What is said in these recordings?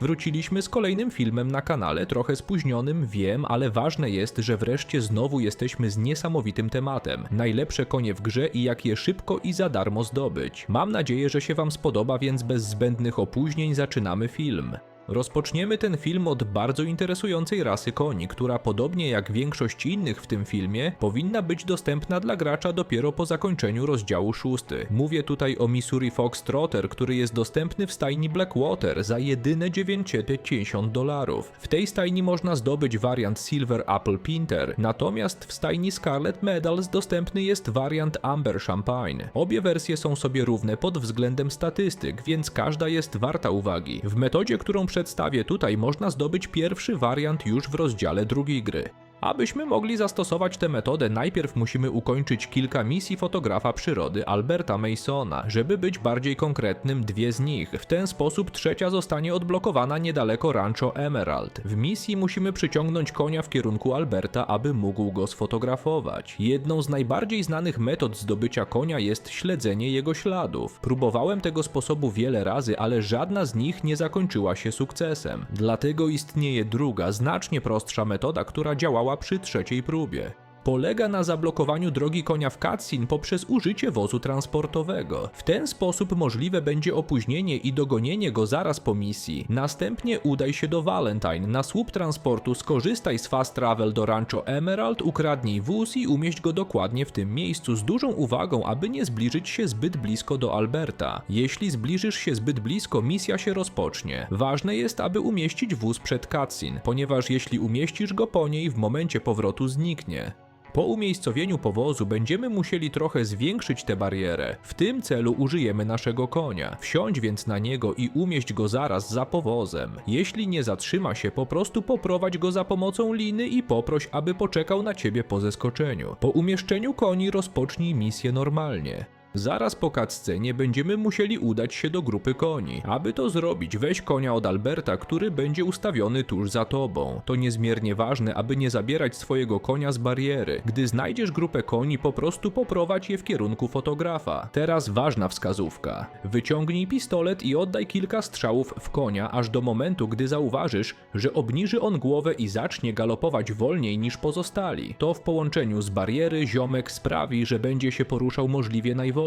Wróciliśmy z kolejnym filmem na kanale, trochę spóźnionym, wiem, ale ważne jest, że wreszcie znowu jesteśmy z niesamowitym tematem. Najlepsze konie w grze i jak je szybko i za darmo zdobyć. Mam nadzieję, że się Wam spodoba, więc bez zbędnych opóźnień zaczynamy film. Rozpoczniemy ten film od bardzo interesującej rasy koni, która podobnie jak większość innych w tym filmie, powinna być dostępna dla gracza dopiero po zakończeniu rozdziału 6. Mówię tutaj o Missouri Fox Trotter, który jest dostępny w stajni Blackwater za jedyne 950 dolarów. W tej stajni można zdobyć wariant Silver Apple Pinter, natomiast w stajni Scarlet Medals dostępny jest wariant Amber Champagne. Obie wersje są sobie równe pod względem statystyk, więc każda jest warta uwagi. W metodzie, którą przedstawię tutaj, można zdobyć pierwszy wariant już w rozdziale drugiej gry. Abyśmy mogli zastosować tę metodę, najpierw musimy ukończyć kilka misji fotografa przyrody Alberta Masona, żeby być bardziej konkretnym, dwie z nich. W ten sposób trzecia zostanie odblokowana niedaleko Rancho Emerald. W misji musimy przyciągnąć konia w kierunku Alberta, aby mógł go sfotografować. Jedną z najbardziej znanych metod zdobycia konia jest śledzenie jego śladów. Próbowałem tego sposobu wiele razy, ale żadna z nich nie zakończyła się sukcesem. Dlatego istnieje druga, znacznie prostsza metoda, która działała przy trzeciej próbie. Polega na zablokowaniu drogi konia w cutscene poprzez użycie wozu transportowego. W ten sposób możliwe będzie opóźnienie i dogonienie go zaraz po misji. Następnie udaj się do Valentine. Na słup transportu skorzystaj z Fast Travel do Rancho Emerald, ukradnij wóz i umieść go dokładnie w tym miejscu z dużą uwagą, aby nie zbliżyć się zbyt blisko do Alberta. Jeśli zbliżysz się zbyt blisko, misja się rozpocznie. Ważne jest, aby umieścić wóz przed cutscene, ponieważ jeśli umieścisz go po niej, w momencie powrotu zniknie. Po umiejscowieniu powozu będziemy musieli trochę zwiększyć tę barierę. W tym celu użyjemy naszego konia. Wsiądź więc na niego i umieść go zaraz za powozem. Jeśli nie zatrzyma się, po prostu poprowadź go za pomocą liny i poproś, aby poczekał na ciebie po zeskoczeniu. Po umieszczeniu koni rozpocznij misję normalnie. Zaraz po cutscenie będziemy musieli udać się do grupy koni. Aby to zrobić, weź konia od Alberta, który będzie ustawiony tuż za tobą. To niezmiernie ważne, aby nie zabierać swojego konia z bariery. Gdy znajdziesz grupę koni, po prostu poprowadź je w kierunku fotografa. Teraz ważna wskazówka. Wyciągnij pistolet i oddaj kilka strzałów w konia, aż do momentu, gdy zauważysz, że obniży on głowę i zacznie galopować wolniej niż pozostali. To w połączeniu z bariery ziomek sprawi, że będzie się poruszał możliwie najwolniej.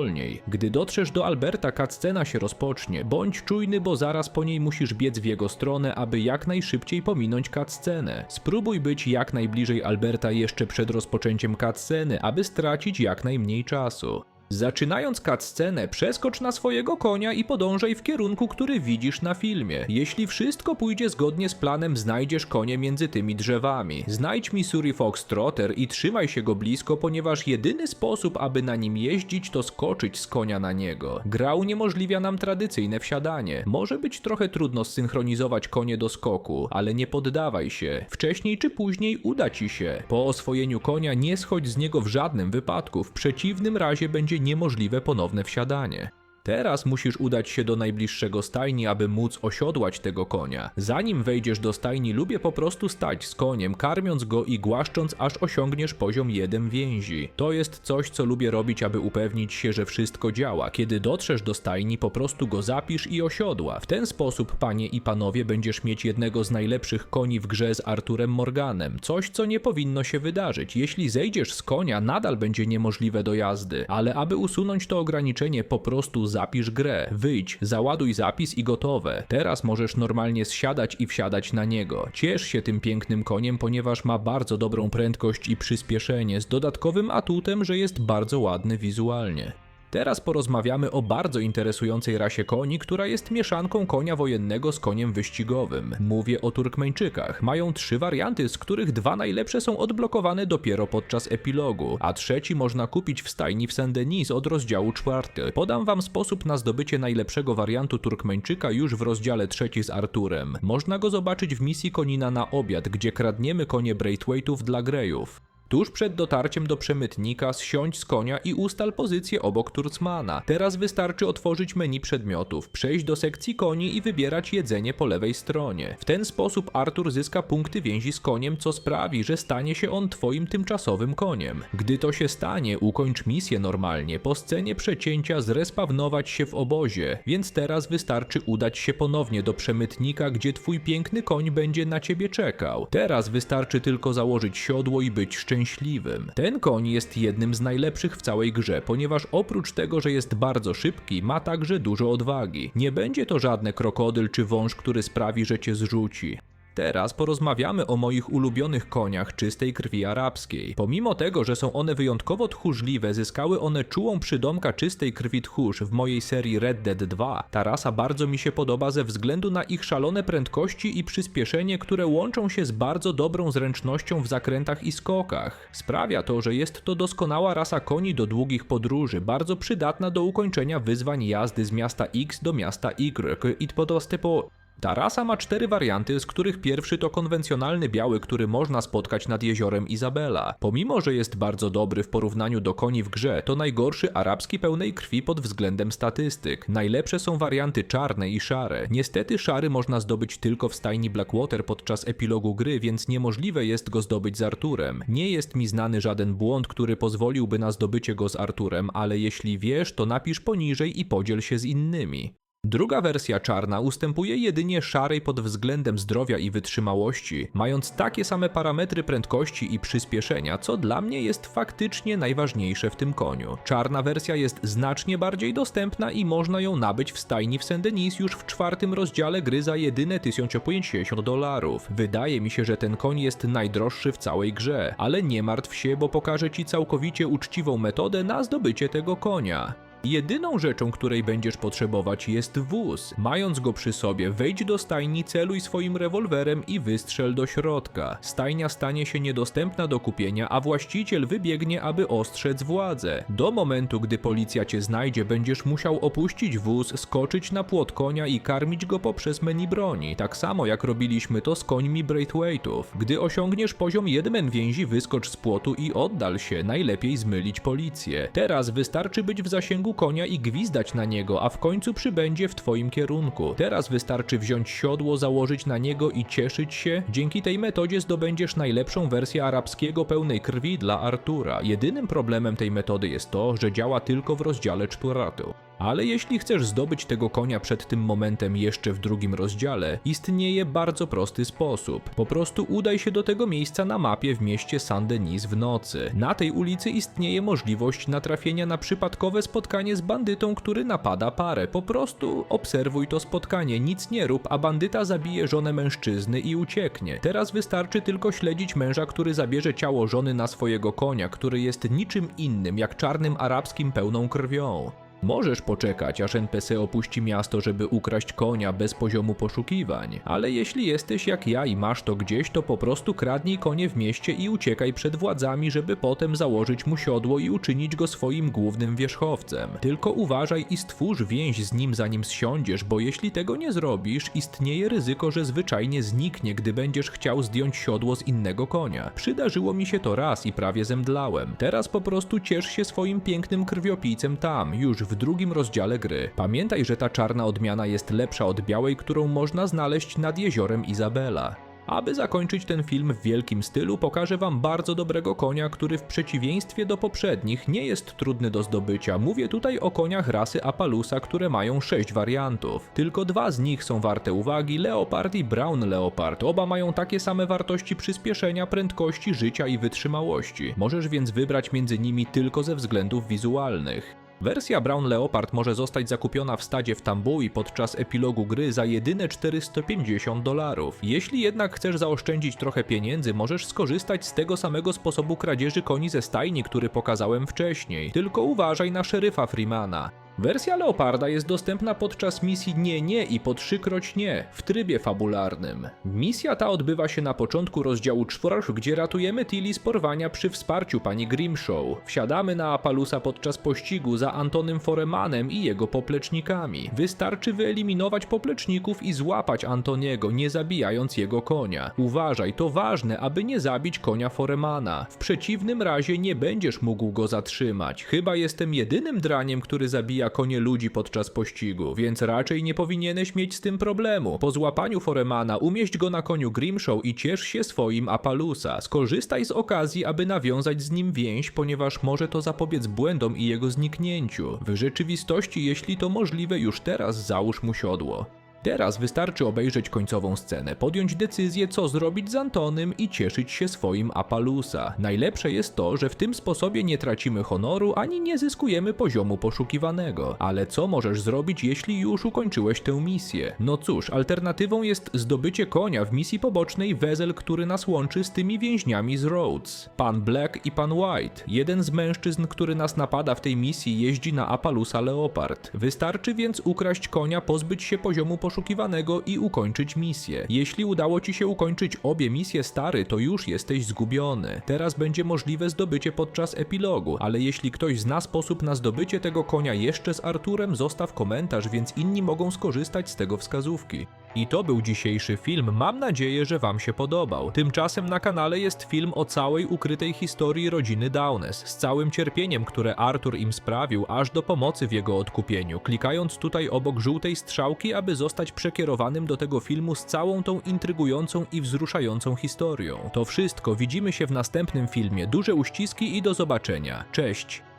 Gdy dotrzesz do Alberta, cutscena się rozpocznie. Bądź czujny, bo zaraz po niej musisz biec w jego stronę, aby jak najszybciej pominąć cutscenę. Spróbuj być jak najbliżej Alberta jeszcze przed rozpoczęciem cutsceny, aby stracić jak najmniej czasu. Zaczynając cutscenę, przeskocz na swojego konia i podążaj w kierunku, który widzisz na filmie. Jeśli wszystko pójdzie zgodnie z planem, znajdziesz konie między tymi drzewami. Znajdź Missouri Fox Trotter i trzymaj się go blisko, ponieważ jedyny sposób, aby na nim jeździć, to skoczyć z konia na niego. Gra uniemożliwia nam tradycyjne wsiadanie. Może być trochę trudno zsynchronizować konie do skoku, ale nie poddawaj się. Wcześniej czy później uda ci się. Po oswojeniu konia nie schodź z niego w żadnym wypadku, w przeciwnym razie będzie niemożliwe ponowne wsiadanie. Teraz musisz udać się do najbliższego stajni, aby móc osiodłać tego konia. Zanim wejdziesz do stajni, lubię po prostu stać z koniem, karmiąc go i głaszcząc, aż osiągniesz poziom 1 więzi. To jest coś, co lubię robić, aby upewnić się, że wszystko działa. Kiedy dotrzesz do stajni, po prostu go zapisz i osiodła. W ten sposób, panie i panowie, będziesz mieć jednego z najlepszych koni w grze z Arturem Morganem. Coś, co nie powinno się wydarzyć. Jeśli zejdziesz z konia, nadal będzie niemożliwe do jazdy, ale aby usunąć to ograniczenie, po prostu zapisz grę, wyjdź, załaduj zapis i gotowe. Teraz możesz normalnie zsiadać i wsiadać na niego. Ciesz się tym pięknym koniem, ponieważ ma bardzo dobrą prędkość i przyspieszenie, z dodatkowym atutem, że jest bardzo ładny wizualnie. Teraz porozmawiamy o bardzo interesującej rasie koni, która jest mieszanką konia wojennego z koniem wyścigowym. Mówię o Turkmeńczykach. Mają trzy warianty, z których dwa najlepsze są odblokowane dopiero podczas epilogu, a trzeci można kupić w stajni w Saint-Denis od rozdziału czwarty. Podam wam sposób na zdobycie najlepszego wariantu Turkmeńczyka już w rozdziale trzeci z Arturem. Można go zobaczyć w misji konina na obiad, gdzie kradniemy konie Braithwaitów dla Greyów. Tuż przed dotarciem do przemytnika zsiądź z konia i ustal pozycję obok Turcmana. Teraz wystarczy otworzyć menu przedmiotów, przejść do sekcji koni i wybierać jedzenie po lewej stronie. W ten sposób Artur zyska punkty więzi z koniem, co sprawi, że stanie się on twoim tymczasowym koniem. Gdy to się stanie, ukończ misję normalnie. Po scenie przecięcia zrespawnować się w obozie, więc teraz wystarczy udać się ponownie do przemytnika, gdzie twój piękny koń będzie na ciebie czekał. Teraz wystarczy tylko założyć siodło i być szczęśliwym. Ten koń jest jednym z najlepszych w całej grze, ponieważ oprócz tego, że jest bardzo szybki, ma także dużo odwagi. Nie będzie to żadne krokodyl czy wąż, który sprawi, że cię zrzuci. Teraz porozmawiamy o moich ulubionych koniach czystej krwi arabskiej. Pomimo tego, że są one wyjątkowo tchórzliwe, zyskały one czułą przydomka czystej krwi tchórz w mojej serii Red Dead 2. Ta rasa bardzo mi się podoba ze względu na ich szalone prędkości i przyspieszenie, które łączą się z bardzo dobrą zręcznością w zakrętach i skokach. Sprawia to, że jest to doskonała rasa koni do długich podróży, bardzo przydatna do ukończenia wyzwań jazdy z miasta X do miasta Y i po po ta rasa ma cztery warianty, z których pierwszy to konwencjonalny biały, który można spotkać nad jeziorem Izabela. Pomimo, że jest bardzo dobry w porównaniu do koni w grze, to najgorszy arabski pełnej krwi pod względem statystyk. Najlepsze są warianty czarne i szare. Niestety szary można zdobyć tylko w stajni Blackwater podczas epilogu gry, więc niemożliwe jest go zdobyć z Arturem. Nie jest mi znany żaden błąd, który pozwoliłby na zdobycie go z Arturem, ale jeśli wiesz, to napisz poniżej i podziel się z innymi. Druga wersja czarna ustępuje jedynie szarej pod względem zdrowia i wytrzymałości, mając takie same parametry prędkości i przyspieszenia, co dla mnie jest faktycznie najważniejsze w tym koniu. Czarna wersja jest znacznie bardziej dostępna i można ją nabyć w stajni w Saint-Denis już w czwartym rozdziale gry za jedyne 1050 dolarów. Wydaje mi się, że ten koń jest najdroższy w całej grze, ale nie martw się, bo pokażę ci całkowicie uczciwą metodę na zdobycie tego konia. Jedyną rzeczą, której będziesz potrzebować jest wóz. Mając go przy sobie, wejdź do stajni, celuj swoim rewolwerem i wystrzel do środka. Stajnia stanie się niedostępna do kupienia, a właściciel wybiegnie, aby ostrzec władzę. Do momentu, gdy policja cię znajdzie, będziesz musiał opuścić wóz, skoczyć na płot konia i karmić go poprzez menu broni. Tak samo jak robiliśmy to z końmi Braithwaite'ów. Gdy osiągniesz poziom 1 więzi, wyskocz z płotu i oddal się, najlepiej zmylić policję. Teraz wystarczy być w zasięgu konia i gwizdać na niego, a w końcu przybędzie w twoim kierunku. Teraz wystarczy wziąć siodło, założyć na niego i cieszyć się. Dzięki tej metodzie zdobędziesz najlepszą wersję arabskiego pełnej krwi dla Artura. Jedynym problemem tej metody jest to, że działa tylko w rozdziale czwartym. Ale jeśli chcesz zdobyć tego konia przed tym momentem jeszcze w drugim rozdziale, istnieje bardzo prosty sposób. Po prostu udaj się do tego miejsca na mapie w mieście Saint-Denis w nocy. Na tej ulicy istnieje możliwość natrafienia na przypadkowe spotkanie z bandytą, który napada parę. Po prostu obserwuj to spotkanie, nic nie rób, a bandyta zabije żonę mężczyzny i ucieknie. Teraz wystarczy tylko śledzić męża, który zabierze ciało żony na swojego konia, który jest niczym innym jak czarnym arabskim pełną krwią. Możesz poczekać, aż NPC opuści miasto, żeby ukraść konia bez poziomu poszukiwań, ale jeśli jesteś jak ja i masz to gdzieś, to po prostu kradnij konie w mieście i uciekaj przed władzami, żeby potem założyć mu siodło i uczynić go swoim głównym wierzchowcem. Tylko uważaj i stwórz więź z nim zanim zsiądziesz, bo jeśli tego nie zrobisz, istnieje ryzyko, że zwyczajnie zniknie, gdy będziesz chciał zdjąć siodło z innego konia. Przydarzyło mi się to raz i prawie zemdlałem. Teraz po prostu ciesz się swoim pięknym krwiopijcem tam, już w drugim rozdziale gry. Pamiętaj, że ta czarna odmiana jest lepsza od białej, którą można znaleźć nad jeziorem Izabela. Aby zakończyć ten film w wielkim stylu, pokażę Wam bardzo dobrego konia, który w przeciwieństwie do poprzednich nie jest trudny do zdobycia. Mówię tutaj o koniach rasy Apalusa, które mają 6 wariantów. Tylko dwa z nich są warte uwagi, Leopard i Brown Leopard. Oba mają takie same wartości przyspieszenia, prędkości, życia i wytrzymałości. Możesz więc wybrać między nimi tylko ze względów wizualnych. Wersja Brown Leopard może zostać zakupiona w stadzie w Tambui podczas epilogu gry za jedyne 450 dolarów. Jeśli jednak chcesz zaoszczędzić trochę pieniędzy, możesz skorzystać z tego samego sposobu kradzieży koni ze stajni, który pokazałem wcześniej. Tylko uważaj na szeryfa Freemana. Wersja Leoparda jest dostępna podczas misji Nie Nie i po trzykroć Nie w trybie fabularnym. Misja ta odbywa się na początku rozdziału 4, gdzie ratujemy Tilly z porwania przy wsparciu pani Grimshaw. Wsiadamy na Apalusa podczas pościgu za Antonym Foremanem i jego poplecznikami. Wystarczy wyeliminować popleczników i złapać Antoniego, nie zabijając jego konia. Uważaj, to ważne, aby nie zabić konia Foremana. W przeciwnym razie nie będziesz mógł go zatrzymać. Chyba jestem jedynym draniem, który zabija konie ludzi podczas pościgu, więc raczej nie powinieneś mieć z tym problemu. Po złapaniu Foremana umieść go na koniu Grimshaw i ciesz się swoim Apalusa. Skorzystaj z okazji, aby nawiązać z nim więź, ponieważ może to zapobiec błędom i jego zniknięciu. W rzeczywistości, jeśli to możliwe, już teraz załóż mu siodło. Teraz wystarczy obejrzeć końcową scenę, podjąć decyzję, co zrobić z Antonym i cieszyć się swoim Apalusa. Najlepsze jest to, że w tym sposobie nie tracimy honoru ani nie zyskujemy poziomu poszukiwanego. Ale co możesz zrobić, jeśli już ukończyłeś tę misję? No cóż, alternatywą jest zdobycie konia w misji pobocznej Wezel, który nas łączy z tymi więźniami z Rhodes. Pan Black i pan White. Jeden z mężczyzn, który nas napada w tej misji, jeździ na Apalusa Leopard. Wystarczy więc ukraść konia, pozbyć się poziomu poszukiwanego i ukończyć misję. Jeśli udało ci się ukończyć obie misje stary, to już jesteś zgubiony. Teraz będzie możliwe zdobycie podczas epilogu, ale jeśli ktoś zna sposób na zdobycie tego konia jeszcze z Arturem, zostaw komentarz, więc inni mogą skorzystać z tego wskazówki. I to był dzisiejszy film. Mam nadzieję, że Wam się podobał. Tymczasem na kanale jest film o całej ukrytej historii rodziny Downes, z całym cierpieniem, które Arthur im sprawił, aż do pomocy w jego odkupieniu. Klikając tutaj obok żółtej strzałki, aby zostać przekierowanym do tego filmu z całą tą intrygującą i wzruszającą historią. To wszystko. Widzimy się w następnym filmie. Duże uściski i do zobaczenia. Cześć!